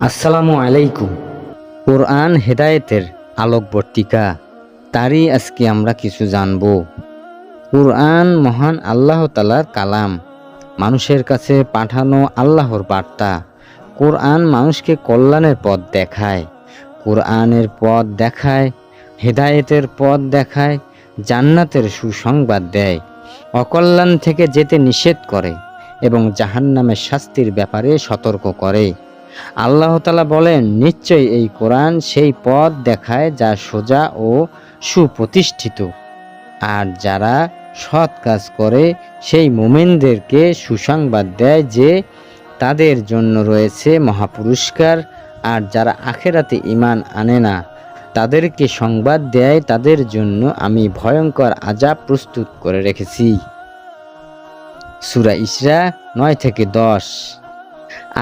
আসসালামু আলাইকুম। কোরআন হেদায়েতের আলোকবর্তিকা, তারই আজকে আমরা কিছু জানব। কোরআন মহান আল্লাহ তালার কালাম, মানুষের কাছে পাঠানো আল্লাহর বার্তা। কোরআন মানুষকে কল্যাণের পথ দেখায়, কোরআনের পথ দেখায়, হেদায়েতের পথ দেখায়, জান্নাতের সুসংবাদ দেয়, অকল্যাণ থেকে যেতে নিষেধ করে এবং জাহান্নামের শাস্তির ব্যাপারে সতর্ক করে। আল্লাহ তালা বলেন, নিশ্চয়ই এই কোরআন সেই পথ দেখায় যা সোজা ও সুপ্রতিষ্ঠিত। আর যারা সৎ কাজ করে, সেই মোমেনদেরকে সুসংবাদ দেয় যে তাদের জন্য রয়েছে মহাপুরস্কার। আর যারা আখেরাতে ইমান আনে না, তাদেরকে সংবাদ দেয়, তাদের জন্য আমি ভয়ঙ্কর আজাব প্রস্তুত করে রেখেছি। সুরা ইসরা নয় থেকে দশ।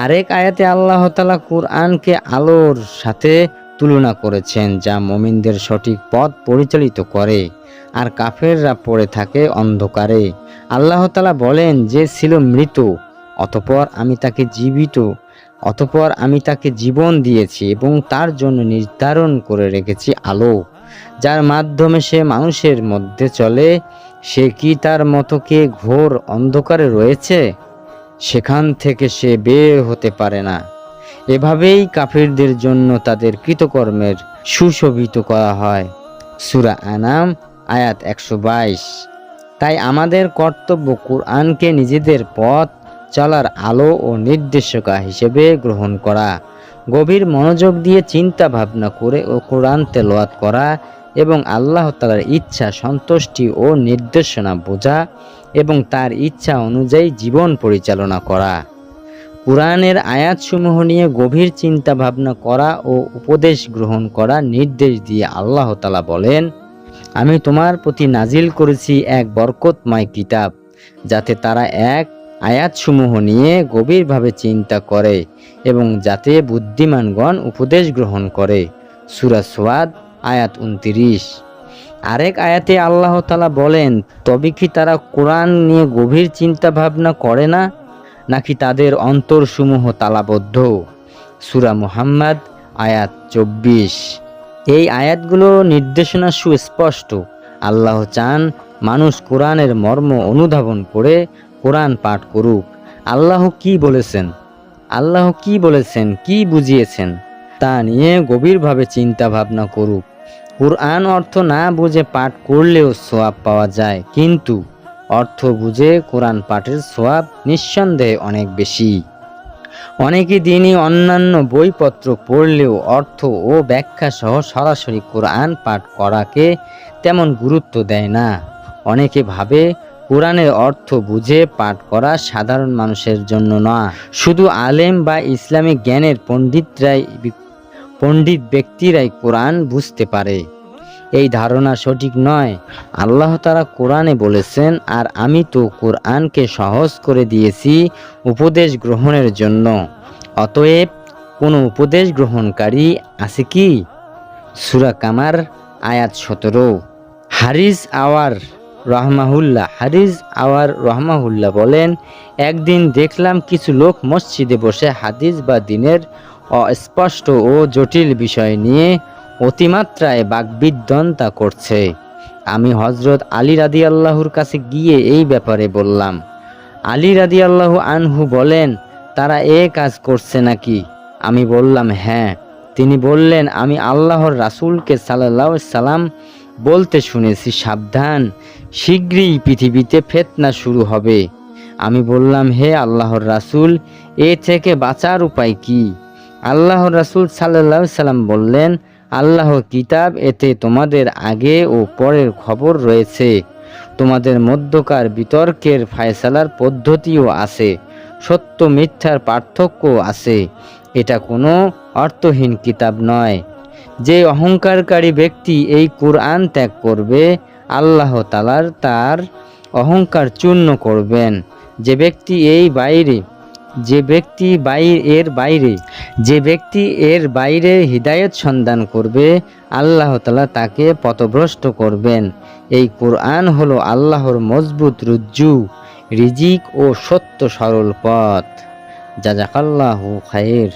আরেক আয়াতে আল্লাহ তালা কুরআনকে আলোর সাথে তুলনা করেছেন, যা মমিনদের সঠিক পথ পরিচালিত করে আর কাফেররা পড়ে থাকে অন্ধকারে। আল্লাহ তালা বলেন যে ছিল মৃত, অতপর আমি তাকে জীবিত, অতপর আমি তাকে জীবন দিয়েছি এবং তার জন্য নির্ধারণ করে রেখেছি আলো, যার মাধ্যমে সে মানুষের মধ্যে চলে। সে কি তার মতো কে ঘোর অন্ধকারে রয়েছে? সেখান থেকে সে বের হতে পারে না। এভাবেই কাফিরদের জন্য তাদের কৃতকর্মের সুশোভিত করা হয়। সুরা আনাম, আয়াত একশো বাইশ। তাই আমাদের কর্তব্য কোরআনকে নিজেদের পথ, চলার আলো ও নির্দেশিকা হিসেবে গ্রহণ করা। গভীর মনোযোগ দিয়ে চিন্তা ভাবনা করে ও কোরআন তেলোয়াত করা এবং আল্লাহ তালার ইচ্ছা, সন্তুষ্টি ও নির্দেশনা বোঝা এবং তার ইচ্ছা অনুযায়ী জীবন পরিচালনা করা। কোরআনের আয়াতসমূহ নিয়ে গভীর চিন্তা ভাবনা করা ও উপদেশ গ্রহণ করা নির্দেশ দিয়ে আল্লাহ তালা বলেন, আমি তোমার প্রতি নাজিল করেছি এক বরকতময় কিতাব, যাতে তারা এক আয়াতসমূহ নিয়ে গভীরভাবে চিন্তা করে এবং যাতে বুদ্ধিমানগণ উপদেশ গ্রহণ করে। সুরা সোয়াদ আয়াত উনতিরিশ। আরেক আয়াতে আল্লাহ তালা বলেন, তবে কি তারা কোরআন নিয়ে গভীর চিন্তা ভাবনা করে না? নাকি তাদের অন্তরসমূহ তালাবদ্ধ? সুরা মুহাম্মদ, আয়াত চব্বিশ। এই আয়াতগুলো নির্দেশনা সুস্পষ্ট। আল্লাহ চান মানুষ কোরআনের মর্ম অনুধাবন করে কোরআন পাঠ করুক। আল্লাহ কি বলেছেন? আল্লাহ কি বলেছেন? কি বুঝিয়েছেন? তা নিয়ে গভীরভাবে চিন্তা ভাবনা করুক। কোরআন অর্থ না বুঝে পাঠ করলেও সোয়াব পাওয়া যায়, কিন্তু অর্থ বুঝে কোরআন পাঠের সোয়াব নিঃসন্দেহে অনেক বেশি। অনেকে দিনই অন্যান্য বইপত্র পড়লেও অর্থ ও ব্যাখ্যা সহ সরাসরি কোরআন পাঠ করাকে তেমন গুরুত্ব দেয় না। অনেকে ভাবে কোরআনের অর্থ বুঝে পাঠ করা সাধারণ মানুষের জন্য না। শুধু আলেম বা ইসলামিক জ্ঞানের পণ্ডিতরাই পণ্ডিত ব্যক্তিরাই কোরআন বুঝতে পারে। এই ধারণা সঠিক নয়। আল্লাহ তারা কোরআনে বলেছেন, আর আমি তো কোরআনকে সহজ করে দিয়েছি উপদেশ গ্রহণের জন্য। অতএব কোনো উপদেশ গ্রহণকারী আছে কি? সুরা কামার আয়াত সতেরো। হারিস আওয়ার রহমাহুল্লাহ হারিস আওয়ার রহমাহুল্লাহ বলেন, একদিন দেখলাম কিছু লোক মসজিদে বসে হাদিস বা দিনের অস্পষ্ট ও জটিল বিষয় নিয়ে অতিমাত্রায় বাগবিদ্বন্তা করছে। আমি হজরত আলী রাদি আল্লাহর কাছে গিয়ে এই ব্যাপারে বললাম, আলী রাদি আল্লাহ আনহু বলেন, তারা এ কাজ করছে নাকি? আমি বললাম হ্যাঁ। তিনি বললেন, আমি আল্লাহর রাসূলকে সাল্লাহ সাল্লাম বলতে শুনেছি, সাবধান, শীঘ্রই পৃথিবীতে ফেতনা শুরু হবে। আমি বললাম, হে আল্লাহর রাসূল, এ থেকে বাঁচার উপায় কি? আল্লাহর রাসূল সাল্লাহ সাল্লাম বললেন, আল্লাহর কিতাব এতে তোমাদের আগে ও পরের খবর রয়েছে। তোমাদের মধ্যকার বিতর্কের ফায়সালার পদ্ধতিও আছে, সত্য মিথ্যার পার্থক্য আছে। এটা কোনো অর্থহীন কিতাব নয়। যে অহংকারকারী ব্যক্তি এই কোরআন ত্যাগ করবে, আল্লাহ তালার তার অহংকার চূর্ণ করবেন। যে ব্যক্তি এই বাইরে, যে ব্যক্তি বাইর এর বাইরে, যে ব্যক্তি এর বাইরে হৃদায়ত সন্ধান করবে, আল্লাহ তালা তাকে পথভ্রষ্ট করবেন। এই কোরআন হলো আল্লাহর মজবুত রুজ্জু রিজিক ও সত্য সরল পথ। জাজাকাল্লাহু খায়ের